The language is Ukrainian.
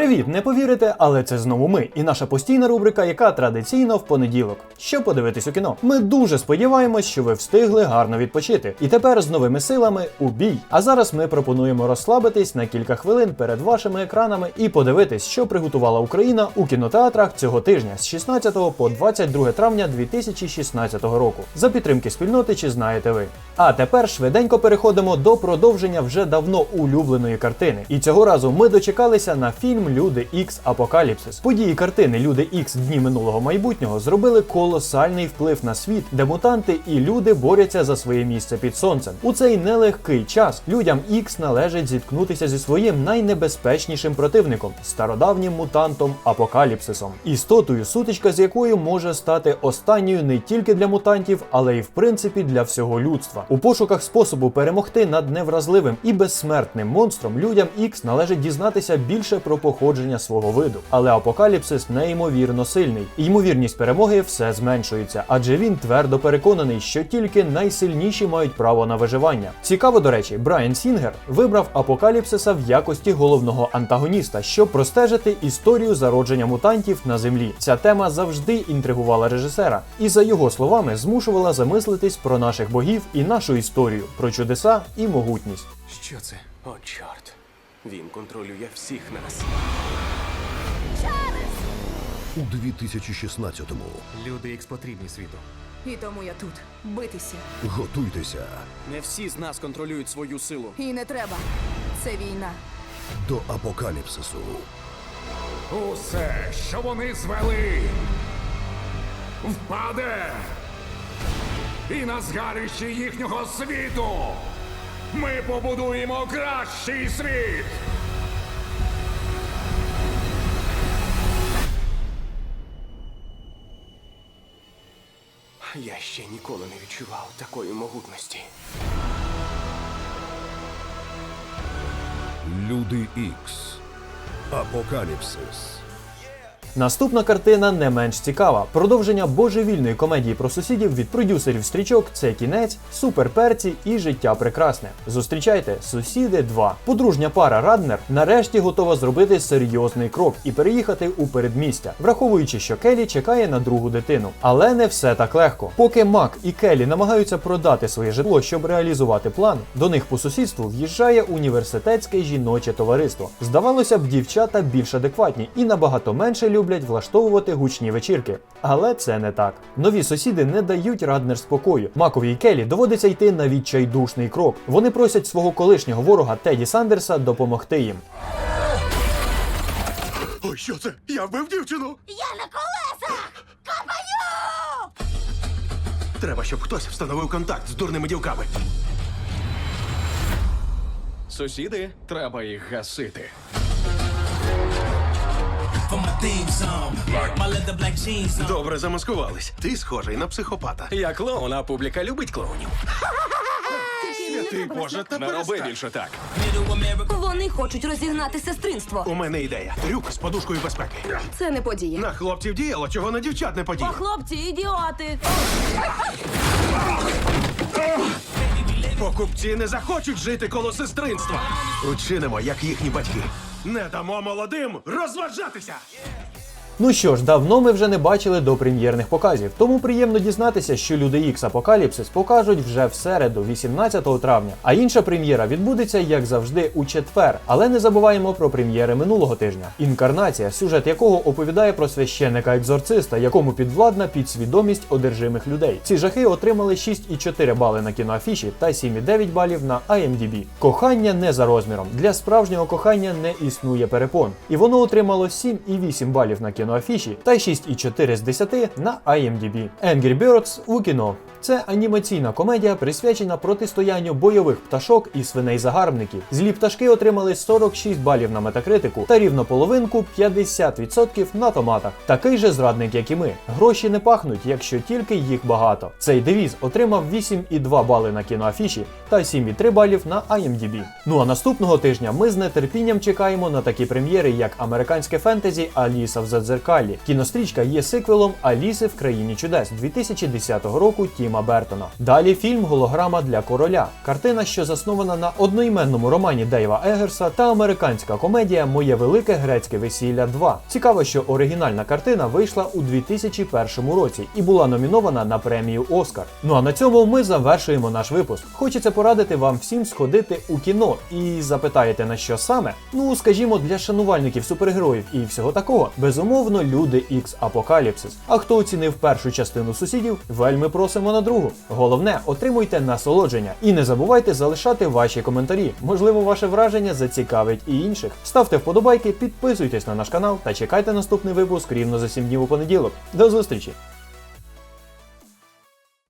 Привіт, не повірите, але це знову ми, і наша постійна рубрика, яка традиційно в понеділок. Що подивитись у кіно? Ми дуже сподіваємось, що ви встигли гарно відпочити. І тепер з новими силами у бій. А зараз ми пропонуємо розслабитись на кілька хвилин перед вашими екранами і подивитись, що приготувала Україна у кінотеатрах цього тижня з 16 по 22 травня 2016 року. За підтримки спільноти, чи знаєте ви. А тепер швиденько переходимо до продовження вже давно улюбленої картини. І цього разу ми дочекалися на фільм Люди Ікс Апокаліпсис. Події картини Люди Ікс Дні минулого майбутнього зробили колосальний вплив на світ, де мутанти і люди борються за своє місце під сонцем. У цей нелегкий час людям Ікс належить зіткнутися зі своїм найнебезпечнішим противником стародавнім мутантом Апокаліпсисом, істотою, сутичка з якою може стати останньою не тільки для мутантів, але й в принципі для всього людства. У пошуках способу перемогти над невразливим і безсмертним монстром людям Ікс належить дізнатися більше про походження свого виду. Але апокаліпсис неймовірно сильний. І Ймовірність перемоги все зменшується, адже він твердо переконаний, що тільки найсильніші мають право на виживання. Цікаво, до речі, Брайан Сінгер вибрав апокаліпсиса в якості головного антагоніста, щоб простежити історію зародження мутантів на землі. Ця тема завжди інтригувала режисера, і за його словами змушувала замислитись про наших богів і нашу історію, про чудеса і могутність. Що це? О, чорт. Він контролює всіх нас. у 2016-му. Люди ікс потрібні світу. І тому я тут битися. Готуйтеся Не всі з нас контролюють свою силу. І не треба. Це війна. до апокаліпсису. Усе, що вони звели, впаде і на згарищі їхнього світу ми побудуємо кращий світ. Я ще ніколи не відчував такої могутності. Люди Ікс. Апокаліпсис. Наступна картина не менш цікава. Продовження божевільної комедії про сусідів від продюсерів стрічок це кінець, суперперці і життя прекрасне. Зустрічайте сусіди 2. Подружня пара Раднер нарешті готова зробити серйозний крок і переїхати у передмістя, враховуючи, що Келі чекає на другу дитину. Але не все так легко. Поки Мак і Келі намагаються продати своє житло, щоб реалізувати план, до них по сусідству в'їжджає університетське жіноче товариство. Здавалося б, дівчата більш адекватні і набагато менше люблять влаштовувати гучні вечірки. Але це не так. Нові сусіди не дають Раднер спокою. Макові і Келі доводиться йти на відчайдушний крок. Вони просять свого колишнього ворога Теді Сандерса допомогти їм. Ой, що це? Я вбив дівчину! Я на колесах! Капаю! Треба, щоб хтось встановив контакт з дурними дівками. Сусіди, треба їх гасити. For my theme song. My leather black jeans on. Добре замаскувались. Ти схожий на психопата. Я клоун, а публіка любить клоунів. Святий Боже, та Не роби перестань. більше так. Middle America. Вони хочуть розігнати сестринство. У мене ідея. Трюк з подушкою безпеки. Це не подія. На хлопців діяло, чого на дівчат не подіє. Хлопці, ідіоти! Покупці не захочуть жити коло сестринства. Учинимо, як їхні батьки. Не дамо молодим розважатися. Ну що ж, давно ми вже не бачили до прем'єрних показів, тому приємно дізнатися, що Люди Ікс Апокаліпсис покажуть вже в середу, 18 травня. А інша прем'єра відбудеться, як завжди, у четвер. Але не забуваємо про прем'єри минулого тижня. Інкарнація, сюжет якого оповідає про священника екзорциста, якому підвладна підсвідомість одержимих людей. Ці жахи отримали 6,4 бали на кіноафіші та 7,9 балів на IMDb. Кохання не за розміром. Для справжнього кохання не існує перепон. І воно отримало 7,8 балів на кіноафіші та 6,4 з 10 на IMDb. Angry Birds у кіно. Це анімаційна комедія, присвячена протистоянню бойових пташок і свиней-загарбників. Злі пташки отримали 46 балів на метакритику та рівно половинку 50% на томатах. Такий же зрадник, як і ми. Гроші не пахнуть, якщо тільки їх багато. Цей девіз отримав 8,2 бали на кіноафіші та 7,3 балів на IMDb. Ну а наступного тижня ми з нетерпінням чекаємо на такі прем'єри, як американське фентезі Аліса в Задзеркалі. Кінострічка є сиквелом Аліси в країні чудес 2010 року Тіма Тіма Бертона. Далі фільм Голограма для короля. Картина, що заснована на одноіменному романі Дейва Егерса та американська комедія Моє велике грецьке весілля 2. Цікаво, що оригінальна картина вийшла у 2001 році і була номінована на премію Оскар. Ну а на цьому ми завершуємо наш випуск. Хочеться порадити вам всім сходити у кіно і запитаєте на що саме? Ну скажімо, для шанувальників супергероїв і всього такого, безумовно, люди X Апокаліпсис. А хто оцінив першу частину сусідів, вельми просимо на другу. Головне, отримуйте насолодження і не забувайте залишати ваші коментарі. Можливо, ваше враження зацікавить і інших. Ставте вподобайки, підписуйтесь на наш канал та чекайте наступний випуск рівно за 7 днів у понеділок. До зустрічі!